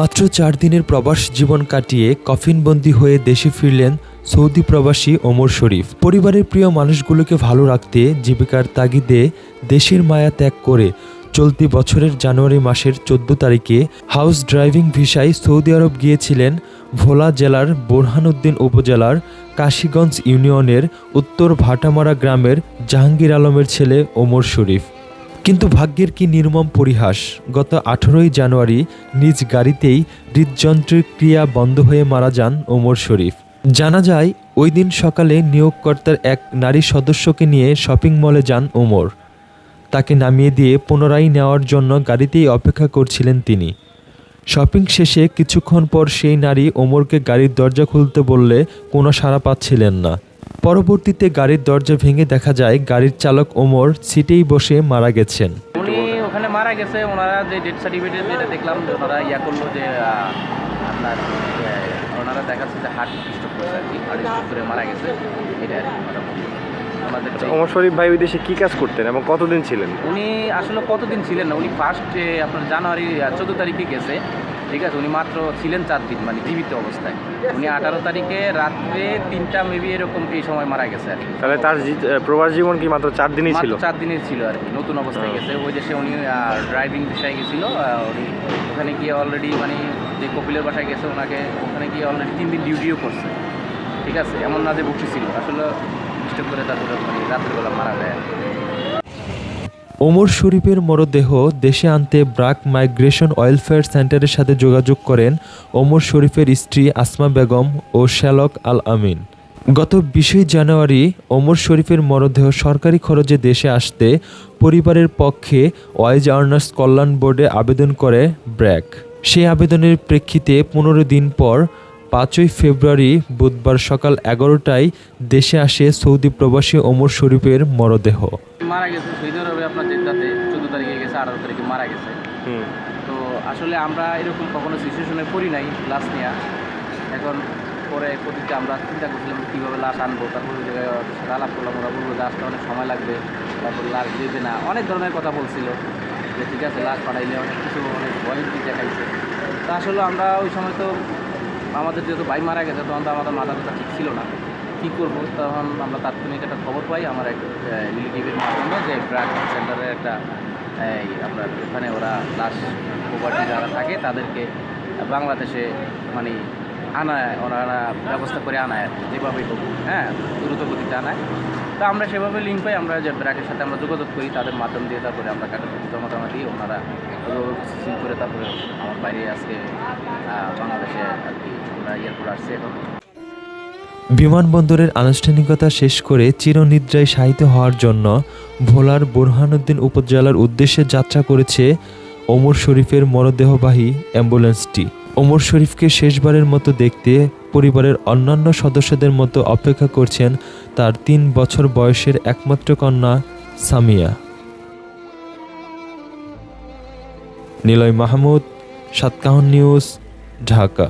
মাত্র চার দিনের প্রবাস জীবন কাটিয়ে কফিনবন্দি হয়ে দেশে ফিরলেন সৌদি প্রবাসী ওমর শরীফ। পরিবারের প্রিয় মানুষগুলোকে ভালো রাখতে, জীবিকার তাগিদে দেশের মায়া ত্যাগ করে চলতি বছরের জানুয়ারি মাসের চোদ্দ তারিখে হাউস ড্রাইভিং ভিসায় সৌদি আরব গিয়েছিলেন ভোলা জেলার বোরহানউদ্দিন উপজেলার কাশীগঞ্জ ইউনিয়নের উত্তর ভাটামারা গ্রামের জাহাঙ্গীর আলমের ছেলে ওমর শরীফ। কিন্তু ভাগ্যের কি নির্মম পরিহাস? গত আঠারোই জানুয়ারি নিজ গাড়িতেই হৃদযন্ত্রের ক্রিয়া বন্ধ হয়ে মারা যান ওমর শরীফ। জানা যায়, ওই দিন সকালে নিয়োগকর্তার এক নারী সদস্যকে নিয়ে শপিং মলে যান ওমর। তাকে নামিয়ে দিয়ে পুনরায় নেওয়ার জন্য গাড়িতেই অপেক্ষা করছিলেন তিনি। শপিং শেষে কিছুক্ষণ পর সেই নারী ওমরকে গাড়ির দরজা খুলতে বললে কোনো সাড়া পাচ্ছিলেন না। পরবর্তীতে গাড়ির দরজা ভেঙে দেখা যায় গাড়ির চালক ওমর সিটেই বসে মারা গেছেন। উনি ওখানে মারা গেছে ওনারা যে ডেথ সার্টিফিকেট যেটা দেখলাম যে ওনারা ইয়া করল যে আপনার ওনারা দেখাচ্ছে যে হার্ট স্ট্রোক করেছে আর কি হার্ট স্ট্রোক করে মারা গেছে। এটা আর কি আমাদের আচ্ছা, ওমর শরীফ ভাই ওই দেশে কি কাজ করতেন এবং কতদিন ছিলেন? উনি আসলে কতদিন ছিলেন না উনি ফার্স্ট আপনার জানুয়ারি চোদ্দ তারিখে গেছে। ঠিক আছে উনি মাত্র ছিলেন চার দিন মানে জীবিত অবস্থায়। উনি আঠারো তারিখে রাত্রে তিনটা মেবি এরকম এই সময় মারা গেছে আর কি। তাহলে তার প্রবাস জীবন কি মাত্র চার দিনই ছিল? চার দিনের ছিল আর কি নতুন অবস্থায়। গেছে। ওই দেশে উনি ড্রাইভিং বিষয়ে গেছিল উনি ওখানে গিয়ে অলরেডি মানে যে কপিলের বাসায় গেছে ওনাকে ওখানে গিয়ে অলরেডি তিন দিন ডিউটিও করছে। ঠিক আছে এমন না যে বসে ছিল। আসলে ডিস্টার্ব করে তারপরে মানে রাত্রিবেলা মারা যায়। ওমর শরীফের মরদেহ দেশে আনতে ব্রাক মাইগ্রেশন ওয়েলফেয়ার সেন্টারের সাথে যোগাযোগ করেন ওমর শরীফের স্ত্রী আসমা বেগম ও শ্যালক আল আমিন। গত বিশে জানুয়ারি ওমর শরীফের মরদেহ সরকারি খরচে দেশে আসতে পরিবারের পক্ষে ওয়াইজ আর্নার্স কল্যাণ বোর্ডে আবেদন করে ব্র্যাক। সেই আবেদনের প্রেক্ষিতে পনেরো দিন পর পাঁচই ফেব্রুয়ারি বুধবার সকাল এগারোটায় দেশে আসে সৌদি প্রবাসী ওমর শরীফের মরদেহ। মারা গেছে আপনার জেদ্দাতে চোদ্দ তারিখে গেছে আঠারো তারিখে মারা গেছে। তো আসলে আমরা এরকম কখনো সিচুয়েশনে পড়ি নাই লাশ নেওয়া এখন পরে প্রতিটা আমরা চিন্তা করছিলাম কীভাবে লাশ আনব তারপর ওই জায়গায় আলাপ করলাম ওরা বলব যে আসতে অনেক সময় লাগবে তারপর লাশ দেবে না। অনেক ধরনের কথা বলছিল যে ঠিক আছে লাশ পাঠাইলে অনেক কিছু অনেক ভয়ঙ্কর দেখাইছে। তা আসলে আমরা ওই সময় তো আমাদের যেহেতু ভাই মারা গেছে তখন তো আমাদের মাথা ব্যথা ঠিক ছিল না। কী করব? তখন আমরা তাৎক্ষণিক একটা খবর পাই আমার এক রিলেটিভের মাধ্যমে যে ড্রাগ সেন্টারে একটা আপনার ওখানে ওরা লাশ প্রপার্টি যারা থাকে তাদেরকে বাংলাদেশে মানে আনায় ওনারা ব্যবস্থা করে আনায় আর যেভাবেই হোক হ্যাঁ দ্রুত গতিতে আনায়। তো আমরা সেভাবে লিঙ্ক পাই, আমরা যে ব্র্যাকের সাথে আমরা যোগাযোগ করি, তাদের মাধ্যম দিয়ে তারপরে আমরা কাগজপত্র জমা টমা দিই ওনারা সিল করে তারপরে আমার বাইরে আজকে বাংলাদেশে আর কি আমরা এয়ারপোর্ট আসছি এখন। বিমানবন্দরের আনুষ্ঠানিকতা শেষ করে চিরনিদ্রায় শায়িত হওয়ার জন্য ভোলার বোরহানুদ্দিন উপজেলার উদ্দেশ্যে যাত্রা করেছে ওমর শরীফের মরদেহবাহী অ্যাম্বুলেন্সটি। ওমর শরীফকে শেষবারের মতো দেখতে পরিবারের অন্যান্য সদস্যদের মতো অপেক্ষা করছেন তার তিন বছর বয়সের একমাত্র কন্যা সামিয়া। নিলয় মাহমুদ, সাতকাহন নিউজ, ঢাকা।